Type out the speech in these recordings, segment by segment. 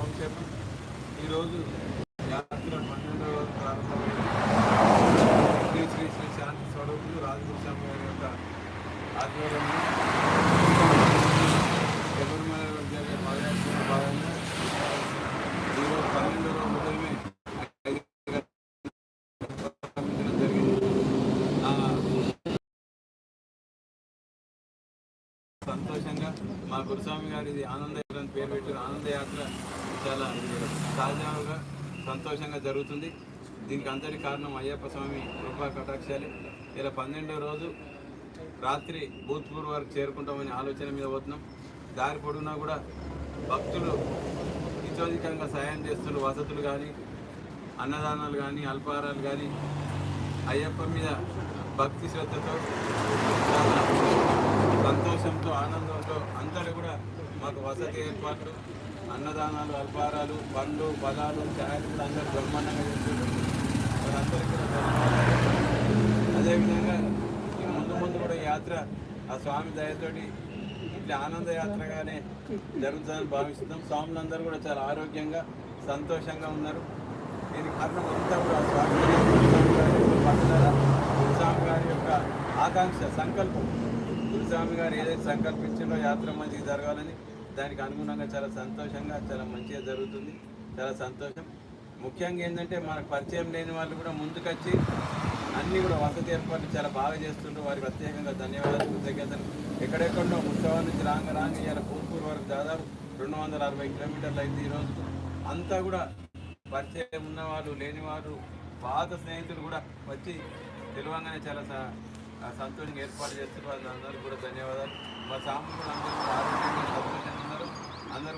సంక్షేమం. ఈరోజు యాత్ర పన్నెండవ ప్రారంభమైన శ్రీ శ్రీ శాంతి స్వరూపులు రాజగురుస్వామి గారి యొక్క ఆధ్వర్యంలో శబరిమల జరిగే పాదయాత్రలో భాగంగా ఈరోజు పన్నెండవ రోజు ఉదయమే సంతోషంగా మా గురుస్వామి గారి ఇది ఆనంద పేరు పెట్టిన ఆనంద యాత్ర చాలా సహజంగా సంతోషంగా జరుగుతుంది. దీనికి అంతటి కారణం అయ్యప్ప స్వామి కృపా కటాక్షాలే. ఇలా పన్నెండో రోజు రాత్రి భూత్పూర్ వరకు చేరుకుంటామనే ఆలోచన మీద పోతున్నాం. దారి పొడుగునా కూడా భక్తులు ఇతోధికంగా సాయం చేస్తున్న వసతులు కానీ అన్నదానాలు కానీ అల్పాహారాలు కానీ అయ్యప్ప మీద భక్తి శ్రద్ధతో చాలా సంతోషంతో ఆనందంతో అందరూ కూడా మాకు వసతి ఏర్పాట్లు అన్నదానాలు అల్పారాలు పండ్లు బలాలు ఛాయలు కూడా అందరూ బ్రహ్మాండంగా చేస్తున్నారు. వారందరికీ కూడా అదేవిధంగా ఈ ముందు ముందు కూడా యాత్ర ఆ స్వామి దయతోటి ఇట్లా ఆనంద యాత్రగానే జరుగుతుందని భావిస్తున్నాం. స్వాములందరూ కూడా చాలా ఆరోగ్యంగా సంతోషంగా ఉన్నారు. దీనికి కారణం అంతా కూడా స్వామి గారి పట్టుదల, గురుస్వామి గారి యొక్క ఆకాంక్ష సంకల్పం. గురుస్వామి గారు ఏదైతే సంకల్పించిందో యాత్ర మంచిగా జరగాలని దానికి అనుగుణంగా చాలా సంతోషంగా చాలా మంచిగా జరుగుతుంది. చాలా సంతోషం. ముఖ్యంగా ఏంటంటే మనకు పరిచయం లేని వాళ్ళు కూడా ముందుకొచ్చి అన్నీ కూడా వసతి ఏర్పాట్లు చాలా బాగా చేస్తుండ్రు. వారికి ప్రత్యేకంగా ధన్యవాదాలు కృతజ్ఞతలు. ఎక్కడెక్కడో ఉత్సవం నుంచి రాంగ రాంగ ఇలా పూర్పూర్ వరకు దాదాపు రెండు వందల అరవై కిలోమీటర్లు అయింది ఈరోజు అంతా కూడా పరిచయం ఉన్నవారు లేనివారు పాత స్నేహితులు కూడా వచ్చి తెలివంగానే చాలా స- సంతోషంగా ఏర్పాటు చేస్తున్నారు. అందరూ కూడా ధన్యవాదాలు. మా సాములు అందరూ ఆరోగ్యంగా సంతోషంగా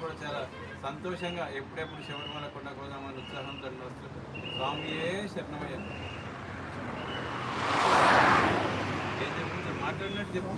కూడా చాలా సంతోషంగా ఎప్పుడెప్పుడు శబరిమల కొండ కోదామని ఉత్సాహంతో వస్తుంది స్వామియే శరణమయ్య. ఏం చెప్తున్నారు మాట్లాడినట్టు చెప్పు.